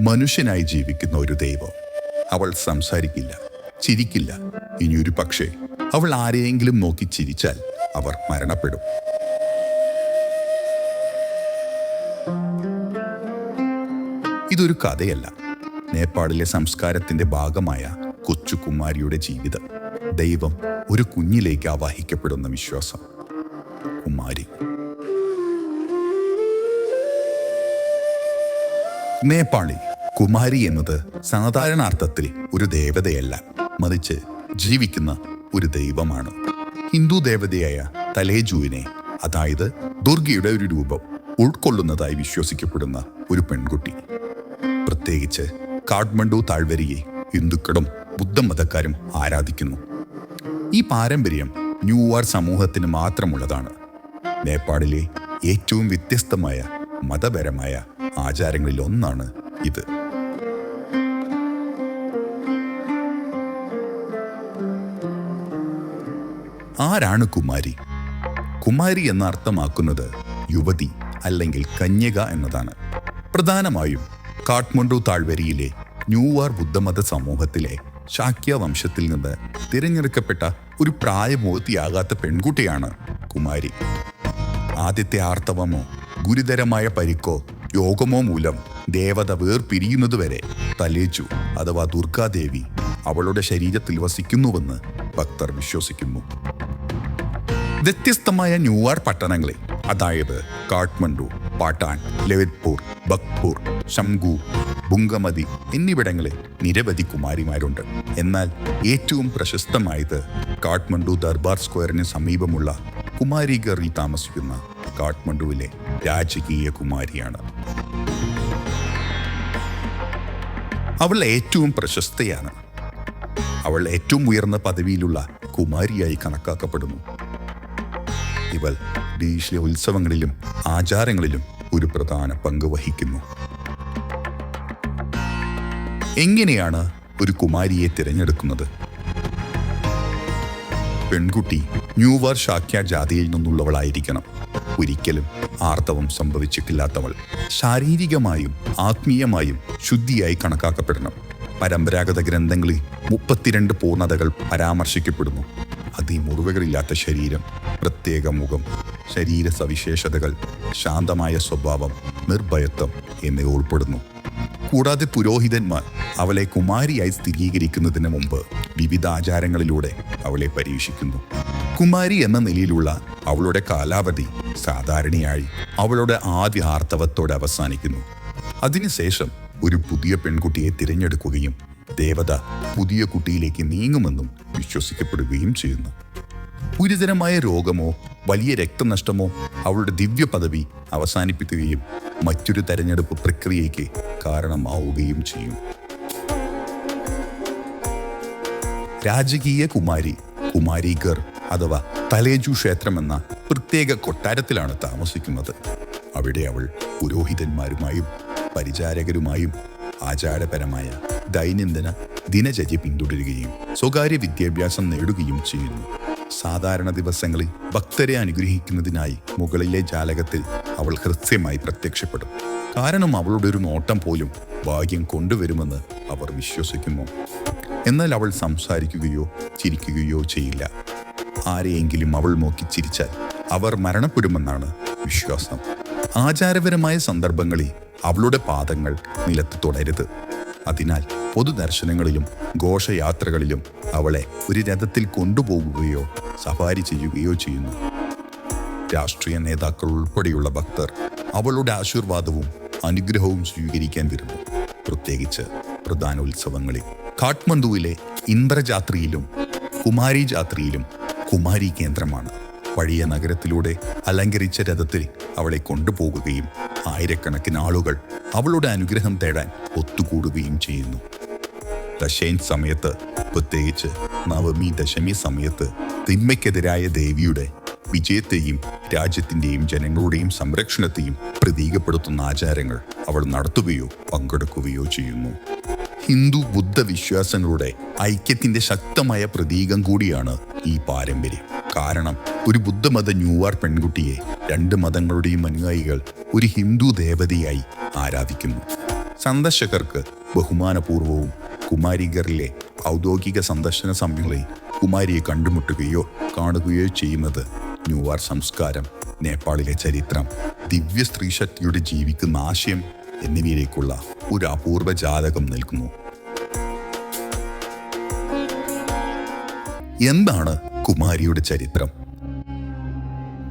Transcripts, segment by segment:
മനുഷ്യനായി ജീവിക്കുന്ന ഒരു ദൈവം. അവൾ സംസാരിക്കില്ല ചിരിക്കില്ല. ഇനിയൊരു പക്ഷേ അവൾ ആരെയെങ്കിലും നോക്കി ചിരിച്ചാൽ അവർ മരണപ്പെടും. ഇതൊരു കഥയല്ല. നേപ്പാളിലെ സംസ്കാരത്തിന്റെ ഭാഗമായ കൊച്ചുകുമാരിയുടെ ജീവിതം. ദൈവം ഒരു കുഞ്ഞിലേക്ക് ആവാഹിക്കപ്പെടുന്ന വിശ്വാസം. കുമാരി. നേപ്പാളി കുമാരി എന്നത് സാധാരണ അർത്ഥത്തിൽ ഒരു ദേവതയല്ല. മറിച്ച് ജീവിക്കുന്ന ഒരു ദൈവമാണ്. ഹിന്ദു ദേവതയായ തലേജുവിനെ അതായത് ദുർഗയുടെ ഒരു രൂപം ഉൾക്കൊള്ളുന്നതായി വിശ്വസിക്കപ്പെടുന്ന ഒരു പെൺകുട്ടി. പ്രത്യേകിച്ച് കാഠ്മണ്ഡു താഴ്വരയെ ഹിന്ദുക്കളും ബുദ്ധമതക്കാരും ആരാധിക്കുന്നു. ഈ പാരമ്പര്യം ന്യൂവാർ സമൂഹത്തിന് മാത്രമുള്ളതാണ്. നേപ്പാളിലെ ഏറ്റവും വ്യത്യസ്തമായ മതപരമായ ആചാരങ്ങളിൽ ഒന്നാണ് ഇത്. ആരാണ് കുമാരി? കുമാരി എന്ന അർത്ഥമാക്കുന്നത് യുവതി അല്ലെങ്കിൽ കന്യക എന്നതാണ്. പ്രധാനമായും കാഠ്മണ്ഡു താഴ്വരയിലെ ന്യൂവാർ ബുദ്ധമത സമൂഹത്തിലെ ശാക്യ വംശത്തിൽ നിന്ന് തിരഞ്ഞെടുക്കപ്പെട്ട ഒരു പ്രായപൂർത്തിയാകാത്ത പെൺകുട്ടിയാണ് കുമാരി. ആദ്യത്തെ ആർത്തവമോ ഗുരുതരമായ പരിക്കോ യോഗമോ മൂലം ദേവത വേർപിരിയുന്നതുവരെ തലേച്ചു അഥവാ ദുർഗാദേവി അവളുടെ ശരീരത്തിൽ വസിക്കുന്നുവെന്ന് ഭക്തർ വിശ്വസിക്കുന്നു. വ്യത്യസ്തമായ ന്യൂവാർ പട്ടണങ്ങളിൽ അതായത് കാഠ്മണ്ഡു പാട്ടാൻ ലവിത്പൂർ ബക്പൂർ ശംഗു ബുങ്കമതി എന്നിവിടങ്ങളിൽ നിരവധി കുമാരിമാരുണ്ട്. എന്നാൽ ഏറ്റവും പ്രശസ്തമായത് കാഠ്മണ്ഡു ദർബാർ സ്ക്വയറിന് സമീപമുള്ള കുമാരിഗറിൽ താമസിക്കുന്ന കാഠ്മണ്ഡുവിലെ രാജകീയ കുമാരിയാണ്. അവൾ ഏറ്റവും പ്രശസ്തയാണ്. അവൾ ഏറ്റവും ഉയർന്ന പദവിയിലുള്ള കുമാരിയായി കണക്കാക്കപ്പെടുന്നു. ഇവൾ ദേശീയ ഉത്സവങ്ങളിലും ആചാരങ്ങളിലും ഒരു പ്രധാന പങ്ക് വഹിക്കുന്നു. എങ്ങനെയാണ് ഒരു കുമാരിയെ തിരഞ്ഞെടുക്കുന്നത്? പെൺകുട്ടി ന്യൂവർ ഷാഖ്യ ജാതിയിൽ നിന്നുള്ളവളായിരിക്കണം. ഒരിക്കലും ആർത്തവം സംഭവിച്ചിട്ടില്ലാത്തവൾ. ശാരീരികമായും ആത്മീയമായും ശുദ്ധിയായി കണക്കാക്കപ്പെടണം. പരമ്പരാഗത ഗ്രന്ഥങ്ങളിൽ മുപ്പത്തിരണ്ട് പൂർണതകൾ പരാമർശിക്കപ്പെടുന്നു. അതിമുറിവുകളില്ലാത്ത ശരീരം പ്രത്യേക മുഖം ശരീര സവിശേഷതകൾ ശാന്തമായ സ്വഭാവം നിർഭയത്വം എന്നിവ ഉൾപ്പെടുന്നു. കൂടാതെ പുരോഹിതന്മാർ അവളെ കുമാരിയായി സ്ഥിരീകരിക്കുന്നതിന് മുമ്പ് വിവിധ ആചാരങ്ങളിലൂടെ അവളെ പരീക്ഷിക്കുന്നു. കുമാരി എന്ന നിലയിലുള്ള അവളുടെ കാലാവധി സാധാരണയായി അവളുടെ ആദ്യ ആർത്തവത്തോടെ അവസാനിക്കുന്നു. അതിനുശേഷം ഒരു പുതിയ പെൺകുട്ടിയെ തിരഞ്ഞെടുക്കുകയും ദേവത പുതിയ കുട്ടിയിലേക്ക് നീങ്ങുമെന്നും വിശ്വസിക്കപ്പെടുകയും ചെയ്യുന്നു. ഗുരുതരമായ രോഗമോ വലിയ രക്തനഷ്ടമോ അവളുടെ ദിവ്യ പദവി അവസാനിപ്പിക്കുകയും മറ്റൊരു തെരഞ്ഞെടുപ്പ് പ്രക്രിയയ്ക്ക് കാരണമാവുകയും ചെയ്യും. രാജകീയ കുമാരി കുമാരിഗർ അഥവാ തലേജു ക്ഷേത്രം എന്ന പ്രത്യേക കൊട്ടാരത്തിലാണ് താമസിക്കുന്നത്. അവിടെ അവൾ പുരോഹിതന്മാരുമായും പരിചാരകരുമായും ആചാരപരമായ ദൈനംദിന ദിനചര്യ പിന്തുടരുകയും സ്വകാര്യ വിദ്യാഭ്യാസം നേടുകയും ചെയ്യുന്നു. സാധാരണ ദിവസങ്ങളിൽ ഭക്തരെ അനുഗ്രഹിക്കുന്നതിനായി മുകളിലെ ജാലകത്തിൽ അവൾ ഹൃസ്യമായി പ്രത്യക്ഷപ്പെടും. കാരണം അവളുടെ ഒരു നോട്ടം പോലും ഭാഗ്യം കൊണ്ടുവരുമെന്ന് അവർ വിശ്വസിക്കുന്നു. എന്നാൽ അവൾ സംസാരിക്കുകയോ ചിരിക്കുകയോ ചെയ്യില്ല. ആരെയെങ്കിലും അവൾ നോക്കി ചിരിച്ചാൽ അവർ മരണപ്പെടുമെന്നാണ് വിശ്വാസം. ആചാരപരമായ സന്ദർഭങ്ങളിൽ അവളുടെ പാദങ്ങൾ നിലത്ത് തുടരുത് അതിനാൽ പൊതുദർശനങ്ങളിലും ഘോഷയാത്രകളിലും അവളെ ഒരു രഥത്തിൽ കൊണ്ടുപോകുകയോ സഫാരി ചെയ്യുകയോ ചെയ്യുന്നു. രാഷ്ട്രീയ നേതാക്കൾ ഉൾപ്പെടെയുള്ള ഭക്തർ അവളുടെ ആശീർവാദവും അനുഗ്രഹവും സ്വീകരിക്കാൻ വരുന്നു. പ്രത്യേകിച്ച് പ്രധാന ഉത്സവങ്ങളിൽ കാഠ്മണ്ഡുവിലെ ഇന്ദ്രജാത്രിയിലും കുമാരി ജാത്രിയിലും കുമാരി കേന്ദ്രമാണ്. പഴയ നഗരത്തിലൂടെ അലങ്കരിച്ച രഥത്തിൽ അവളെ കൊണ്ടുപോകുകയും ആയിരക്കണക്കിന് ആളുകൾ അവളുടെ അനുഗ്രഹം തേടാൻ ഒത്തുകൂടുകയും ചെയ്യുന്നു. ദശൈൻ സമയത്ത് പ്രത്യേകിച്ച് നവമി ദശമി സമയത്ത് തിന്മയ്ക്കെതിരായ ദേവിയുടെ വിജയത്തെയും രാജ്യത്തിന്റെയും ജനങ്ങളുടെയും സംരക്ഷണത്തെയും പ്രതീകപ്പെടുത്തുന്ന ആചാരങ്ങൾ അവൾ നടത്തുകയോ പങ്കെടുക്കുകയോ ചെയ്യുന്നു. ഹിന്ദു ബുദ്ധ വിശ്വാസങ്ങളുടെ ഐക്യത്തിന്റെ ശക്തമായ പ്രതീകം കൂടിയാണ് ഈ പാരമ്പര്യം. കാരണം ഒരു ബുദ്ധമത ന്യൂവാർ പെൺകുട്ടിയെ രണ്ട് മതങ്ങളുടെയും അനുയായികൾ ഒരു ഹിന്ദു ദേവതയായി ആരാധിക്കുന്നു. സന്ദർശകർക്ക് ബഹുമാനപൂർവവും കുമാരിഗറിലെ ഔദ്യോഗിക സന്ദർശന സമയങ്ങളിൽ കുമാരിയെ കണ്ടുമുട്ടുകയോ കാണുകയോ ചെയ്യുന്നത് ന്യൂവാർ സംസ്കാരം നേപ്പാളിലെ ചരിത്രം ദിവ്യ സ്ത്രീശക്തിയുടെ ജീവിക്കുന്ന ആശയം എന്നിവയിലേക്കുള്ള ഒരു അപൂർവ ജാതകം നൽകുന്നു. എന്താണ് കുമാരിയുടെ ചരിത്രം?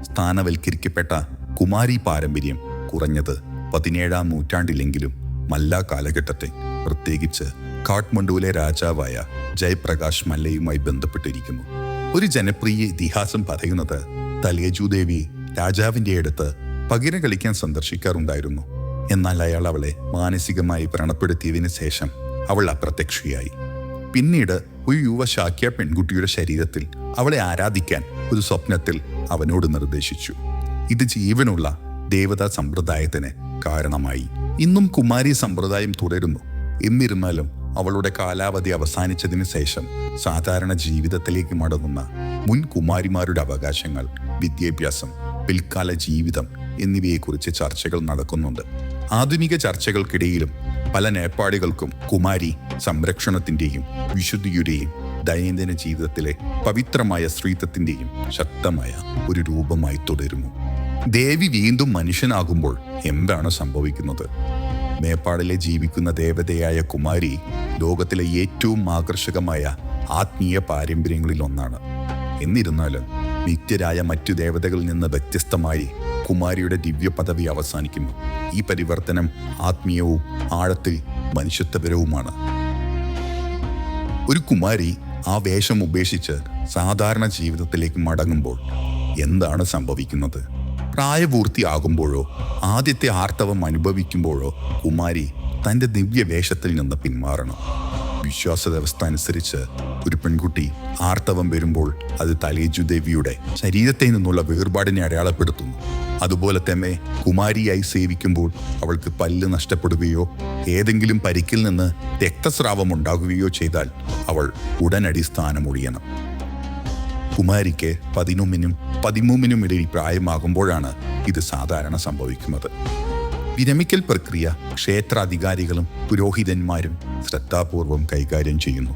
സ്ഥാനവൽക്കരിക്കപ്പെട്ട കുമാരി പാരമ്പര്യം കുറഞ്ഞത് പതിനേഴാം നൂറ്റാണ്ടിലെങ്കിലും മല്ല കാലഘട്ടത്തെ പ്രത്യേകിച്ച് കാഠ്മണ്ഡുവിലെ രാജാവായ ജയപ്രകാശ് മല്ലയുമായി ബന്ധപ്പെട്ടിരിക്കുന്നു. ഒരു ജനപ്രിയ ഇതിഹാസം പറയുന്നത് തലേജു ദേവി രാജാവിന്റെ അടുത്ത് പകിര കളിക്കാൻ സന്ദർശിക്കാറുണ്ടായിരുന്നു. എന്നാൽ അയാൾ അവളെ മാനസികമായി വ്രണപ്പെടുത്തിയതിന് ശേഷം അവൾ അപ്രത്യക്ഷയായി. പിന്നീട് ഒരു യുവ ശാക്യ പെൺകുട്ടിയുടെ ശരീരത്തിൽ അവളെ ആരാധിക്കാൻ ഒരു സ്വപ്നത്തിൽ അവനോട് നിർദ്ദേശിച്ചു. ഇത് ജീവനുള്ള ദേവതാ സമ്പ്രദായത്തിന് കാരണമായി. ഇന്നും കുമാരി സമ്പ്രദായം തുടരുന്നു. എന്നിരുന്നാലും അവളുടെ കാലാവധി അവസാനിച്ചതിന് ശേഷം സാധാരണ ജീവിതത്തിലേക്ക് മടങ്ങുന്ന മുൻ കുമാരിമാരുടെ അവകാശങ്ങൾ വിദ്യാഭ്യാസം പിൽക്കാല ജീവിതം എന്നിവയെക്കുറിച്ച് ചർച്ചകൾ നടക്കുന്നുണ്ട്. ആധുനിക ചർച്ചകൾക്കിടയിലും പല നേപ്പാളികൾക്കും കുമാരി സംരക്ഷണത്തിന്റെയും വിശുദ്ധിയുടെയും ദൈനംദിന ജീവിതത്തിലെ പവിത്രമായ സ്ത്രീത്വത്തിന്റെയും ശക്തമായ ഒരു രൂപമായി തുടരുന്നു. ദേവി വീണ്ടും മനുഷ്യനാകുമ്പോൾ എന്താണ് സംഭവിക്കുന്നത്? നേപ്പാളിലെ ജീവിക്കുന്ന ദേവതയായ കുമാരി ലോകത്തിലെ ഏറ്റവും ആകർഷകമായ ആത്മീയ പാരമ്പര്യങ്ങളിൽ ഒന്നാണ്. എന്നിരുന്നാലും നിത്യരായ മറ്റു ദേവതകളിൽ നിന്ന് വ്യത്യസ്തമായി കുമാരിയുടെ ദിവ്യ പദവി അവസാനിക്കുന്നു. ഈ പരിവർത്തനം ആത്മീയവും ആഴത്തിൽ മനുഷ്യത്വപരവുമാണ്. ഒരു കുമാരി ആ വേഷം ഉപേക്ഷിച്ച് സാധാരണ ജീവിതത്തിലേക്ക് മടങ്ങുമ്പോൾ എന്താണ് സംഭവിക്കുന്നത്? പ്രായപൂർത്തിയാകുമ്പോഴോ ആദ്യത്തെ ആർത്തവം അനുഭവിക്കുമ്പോഴോ കുമാരി തന്റെ ദിവ്യ വേഷത്തിൽ നിന്ന് പിന്മാറണം. വിശ്വാസ വ്യവസ്ഥ അനുസരിച്ച് ഒരു പെൺകുട്ടി ആർത്തവം വരുമ്പോൾ അത് തലേജു ദേവിയുടെ ശരീരത്തിൽ നിന്നുള്ള വേർപാടിനെ അടയാളപ്പെടുത്തുന്നു. അതുപോലെ തന്നെ കുമാരിയായി സേവിക്കുമ്പോൾ അവൾക്ക് പല്ല് നഷ്ടപ്പെടുകയോ ഏതെങ്കിലും പരിക്കിൽ നിന്ന് രക്തസ്രാവം ഉണ്ടാകുകയോ ചെയ്താൽ അവൾ ഉടനടി സ്ഥാനമൊഴിയണം. കുമാരിക്ക് പതിനൊന്നിനും പതിമൂന്നിനും ഇടയിൽ പ്രായമാകുമ്പോഴാണ് ഇത് സാധാരണ സംഭവിക്കുന്നത്. വിരമിക്കൽ പ്രക്രിയ ക്ഷേത്രാധികാരികളും പുരോഹിതന്മാരും ശ്രദ്ധാപൂർവം കൈകാര്യം ചെയ്യുന്നു.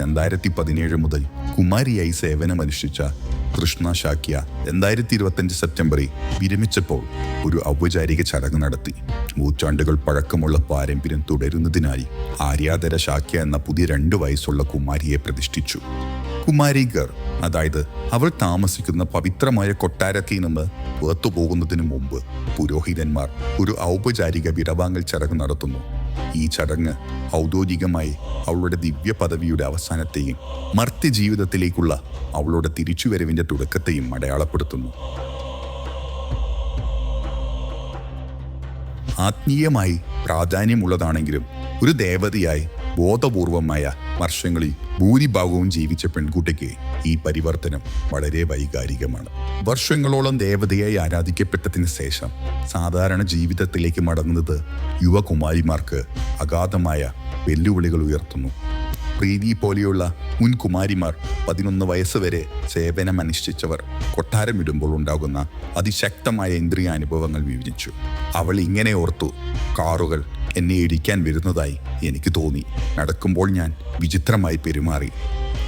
രണ്ടായിരത്തി പതിനേഴ് മുതൽ കുമാരിയായി സേവനമനുഷ്ഠിച്ച കൃഷ്ണ ശാക്യ രണ്ടായിരത്തി ഇരുപത്തഞ്ച് സെപ്റ്റംബറിൽ വിരമിച്ചപ്പോൾ ഒരു ഔപചാരിക ചടങ്ങ് നടത്തി. നൂറ്റാണ്ടുകൾ പഴക്കമുള്ള പാരമ്പര്യം തുടരുന്നതിനായി ആര്യാധര ശാക്യ എന്ന പുതിയ രണ്ട് വയസ്സുള്ള കുമാരിയെ പ്രതിഷ്ഠിച്ചു. കുമാരി ഗർ അതായത് അവൾ താമസിക്കുന്ന പവിത്രമായ കൊട്ടാരത്തിൽ നിന്ന് പുറത്തു പോകുന്നതിന് മുമ്പ് പുരോഹിതന്മാർ ഒരു ഔപചാരിക വിടവാങ്ങൽ ചടങ്ങ് നടത്തുന്നു. ഈ ചടങ്ങ് ഔദ്യോഗികമായി അവളുടെ ദിവ്യ പദവിയുടെ അവസാനത്തെയും മർത്യ ജീവിതത്തിലേക്കുള്ള അവളുടെ തിരിച്ചുവരവിന്റെ തുടക്കത്തെയും അടയാളപ്പെടുത്തുന്നു. ആത്മീയമായി പ്രാധാന്യമുള്ളതാണെങ്കിലും ഒരു ദേവതയായി ബോധപൂർവമായ വർഷങ്ങളിൽ ഭൂരിഭാഗവും ജീവിച്ച പെൺകുട്ടിക്ക് ഈ പരിവർത്തനം വളരെ വൈകാരികമാണ്. വർഷങ്ങളോളം ദേവതയായി ആരാധിക്കപ്പെട്ടതിന് ശേഷം സാധാരണ ജീവിതത്തിലേക്ക് മടങ്ങുന്നത് യുവകുമാരിമാർക്ക് അഗാധമായ വെല്ലുവിളികൾ ഉയർത്തുന്നു. പ്രീതി പോലെയുള്ള മുൻ കുമാരിമാർ പതിനൊന്ന് വയസ്സ് വരെ സേവനമനുഷ്ഠിച്ചവർ കൊട്ടാരമിടുമ്പോൾ ഉണ്ടാകുന്ന അതിശക്തമായ ഇന്ദ്രിയാനുഭവങ്ങൾ വിവരിച്ചു അവൾ ഇങ്ങനെ ഓർത്തു കാറുകൾ എന്നെ ഇടിക്കാൻ വരുന്നതായി എനിക്ക് തോന്നി. നടക്കുമ്പോൾ ഞാൻ വിചിത്രമായി പെരുമാറി.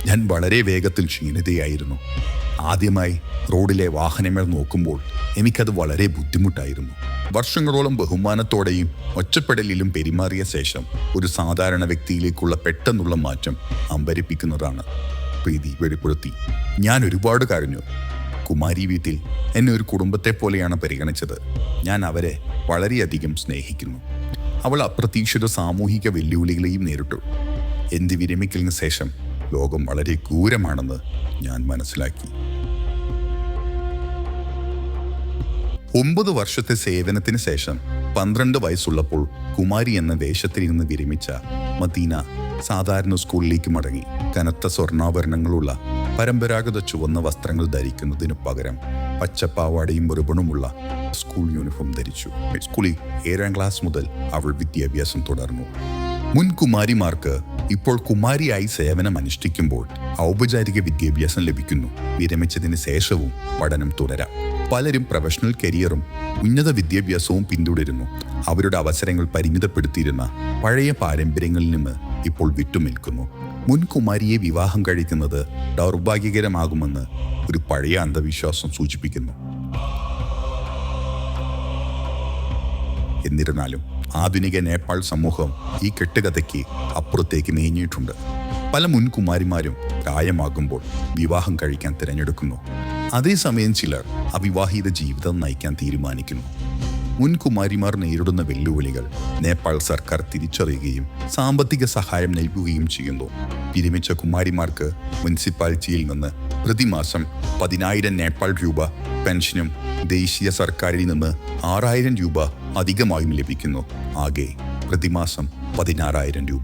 ഞാൻ വളരെ വേഗത്തിൽ ക്ഷീണിതയായിരുന്നു. ആദ്യമായി റോഡിലെ വാഹനങ്ങൾ നോക്കുമ്പോൾ എനിക്കത് വളരെ ബുദ്ധിമുട്ടായിരുന്നു. വർഷങ്ങളോളം ബഹുമാനത്തോടെയും ഒച്ചപ്പെടലിലും പെരുമാറിയ ശേഷം ഒരു സാധാരണ വ്യക്തിയിലേക്കുള്ള പെട്ടെന്നുള്ള മാറ്റം അമ്പരിപ്പിക്കുന്നതാണ് പ്രീതി വെളിപ്പെടുത്തി. ഞാൻ ഒരുപാട് കരഞ്ഞു. കുമാരി വീട്ടിൽ എന്നെ ഒരു കുടുംബത്തെ പോലെയാണ് പരിഗണിച്ചത്. ഞാൻ അവരെ വളരെയധികം സ്നേഹിക്കുന്നു. അവൾ അപ്രതീക്ഷിത സാമൂഹിക വെല്ലുവിളികളെയും നേരിട്ടു. എന്ത് വിരമിക്കലിന് ശേഷം ലോകം വളരെ ക്രൂരമാണെന്ന് ഞാൻ മനസ്സിലാക്കി. ഒമ്പത് വർഷത്തെ സേവനത്തിന് ശേഷം പന്ത്രണ്ട് വയസ്സുള്ളപ്പോൾ കുമാരി എന്ന വേഷത്തിൽ നിന്ന് വിരമിച്ച മദീന സാധാരണ സ്കൂളിലേക്ക് മടങ്ങി. കനത്ത സ്വർണാഭരണങ്ങളുള്ള പരമ്പരാഗത ചുവന്ന വസ്ത്രങ്ങൾ ധരിക്കുന്നതിനു പകരം പച്ചപ്പാവാടയും ഒരുപണുമുള്ള സ്കൂൾ യൂണിഫോം ധരിച്ചു. സ്കൂളിൽ ഏഴാം ക്ലാസ് മുതൽ അവൾ വിദ്യാഭ്യാസം തുടർന്നു. മുൻ കുമാരിമാർക്ക് ഇപ്പോൾ കുമാരിയായി സേവനം അനുഷ്ഠിക്കുമ്പോൾ ഔപചാരിക വിദ്യാഭ്യാസം ലഭിക്കുന്നു. വിരമിച്ചതിന് ശേഷവും പഠനം തുടരാം. പലരും പ്രൊഫഷണൽ കരിയറും ഉന്നത വിദ്യാഭ്യാസവും പിന്തുടരുന്നു. അവരുടെ അവസരങ്ങൾ പരിമിതപ്പെടുത്തിയിരുന്ന പഴയ പാരമ്പര്യങ്ങളിൽ നിന്ന് ഇപ്പോൾ വിട്ടുനിൽക്കുന്നു. മുൻ കുമാരിയെ വിവാഹം കഴിക്കുന്നത് ദൗർഭാഗ്യകരമാകുമെന്ന് ഒരു പഴയ അന്ധവിശ്വാസം സൂചിപ്പിക്കുന്നു. എന്നിരുന്നാലും ആധുനിക നേപ്പാൾ സമൂഹം ഈ കെട്ടുകഥയ്ക്ക് അപ്പുറത്തേക്ക് നീങ്ങിയിട്ടുണ്ട്. പല മുൻകുമാരിമാരും പ്രായമാകുമ്പോൾ വിവാഹം കഴിക്കാൻ തിരഞ്ഞെടുക്കുന്നു. അതേസമയം ചിലർ അവിവാഹിത ജീവിതം നയിക്കാൻ തീരുമാനിക്കുന്നു. മുൻ കുമാരിമാർ നേരിടുന്ന വെല്ലുവിളികൾ നേപ്പാൾ സർക്കാർ തിരിച്ചറിയുകയും സാമ്പത്തിക സഹായം നൽകുകയും ചെയ്യുന്നു. വിരമിച്ച കുമാരിമാർക്ക് മുനിസിപ്പാലിറ്റിയിൽ നിന്ന് പ്രതിമാസം പതിനായിരം നേപ്പാൾ രൂപ പെൻഷനും ദേശീയ സർക്കാരിൽ നിന്ന് ആറായിരം രൂപ അധികമായും ലഭിക്കുന്നു. ആകെ പ്രതിമാസം പതിനാറായിരം രൂപ.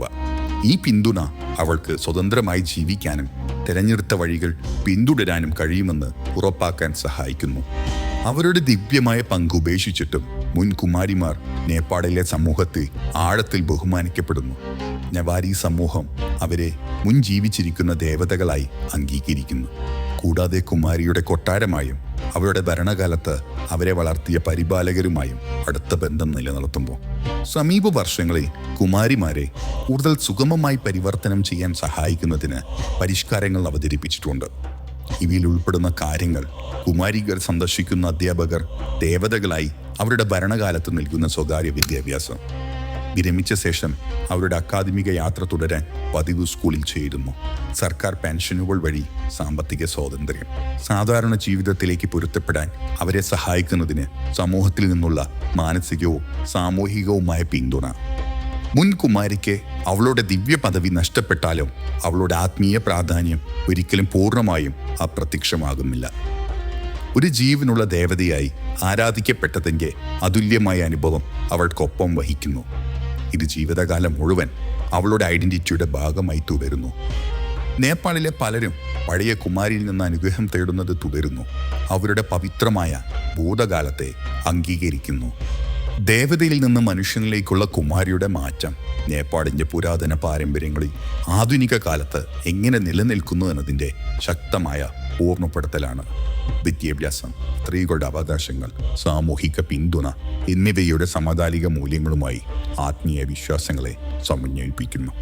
ഈ പിന്തുണ അവൾക്ക് സ്വതന്ത്രമായി ജീവിക്കാനും തെരഞ്ഞെടുത്ത വഴികൾ പിന്തുടരാനും കഴിയുമെന്ന് ഉറപ്പാക്കാൻ സഹായിക്കുന്നു. അവരുടെ ദിവ്യമായ പങ്ക് ഉപേക്ഷിച്ചിട്ടും മുൻ കുമാരിമാർ നേപ്പാളിലെ സമൂഹത്തിൽ ആഴത്തിൽ ബഹുമാനിക്കപ്പെടുന്നു. നവാരി സമൂഹം അവരെ മുൻ ജീവിച്ചിരിക്കുന്ന ദേവതകളായി അംഗീകരിക്കുന്നു. കൂടാതെ കുമാരിയുടെ കൊട്ടാരമായും അവരുടെ ഭരണകാലത്ത് അവരെ വളർത്തിയ പരിപാലകരുമായും അടുത്ത ബന്ധം നിലനിർത്തുമ്പോൾ. സമീപ വർഷങ്ങളിൽ കുമാരിമാരെ കൂടുതൽ സുഗമമായി പരിവർത്തനം ചെയ്യാൻ സഹായിക്കുന്നതിന് പരിഷ്കാരങ്ങൾ അവതരിപ്പിച്ചിട്ടുണ്ട്. ഇവയിൽ ഉൾപ്പെടുന്ന കാര്യങ്ങൾ കുമാരികൾ സന്ദർശിക്കുന്ന അധ്യാപകർ ദേവതകളായി അവരുടെ ഭരണകാലത്ത് നൽകുന്ന സ്വകാര്യ വിദ്യാഭ്യാസം. വിരമിച്ച ശേഷം അവരുടെ അക്കാദമിക യാത്ര തുടരാൻ പതിവ് സ്കൂളിൽ ചേരുന്നു. സർക്കാർ പെൻഷനുകൾ വഴി സാമ്പത്തിക സ്വാതന്ത്ര്യം. സാധാരണ ജീവിതത്തിലേക്ക് പൊരുത്തപ്പെടാൻ അവരെ സഹായിക്കുന്നതിന് സമൂഹത്തിൽ നിന്നുള്ള മാനസികവും സാമൂഹികവുമായ പിന്തുണ. മുൻ കുമാരിക്ക് അവളുടെ ദിവ്യ പദവി നഷ്ടപ്പെട്ടാലും അവളുടെ ആത്മീയ പ്രാധാന്യം ഒരിക്കലും പൂർണമായും അപ്രത്യക്ഷമാകുന്നില്ല. ഒരു ജീവനുള്ള ദേവതയായി ആരാധിക്കപ്പെട്ടതിന്റെ അതുല്യമായ അനുഭവം അവൾക്കൊപ്പം വഹിക്കുന്നു. ഇത് ജീവിതകാലം മുഴുവൻ അവളുടെ ഐഡന്റിറ്റിയുടെ ഭാഗമായി തുടരുന്നു. നേപ്പാളിലെ പലരും പഴയ കുമാരിയിൽ നിന്ന് അനുഗ്രഹം തേടുന്നത് തുടരുന്നു. അവരുടെ പവിത്രമായ ഭൂതകാലത്തെ അംഗീകരിക്കുന്നു. ദേവതയിൽ നിന്ന് മനുഷ്യനിലേക്കുള്ള കുമാരിയുടെ മാറ്റം. നേപ്പാളിന്റെ പുരാതന പാരമ്പര്യങ്ങളിൽ ആധുനിക കാലത്ത് എങ്ങനെ നിലനിൽക്കുന്നു എന്നതിന്റെ ശക്തമായ ഓർമ്മപ്പെടുത്തലാണ് വിദ്യാഭ്യാസം സ്ത്രീകളുടെ അവകാശങ്ങൾ സാമൂഹിക പിന്തുണ എന്നിവയുടെ സമകാലിക മൂല്യങ്ങളുമായി ആത്മീയ വിശ്വാസങ്ങളെ സമന്വയിപ്പിക്കുന്നു.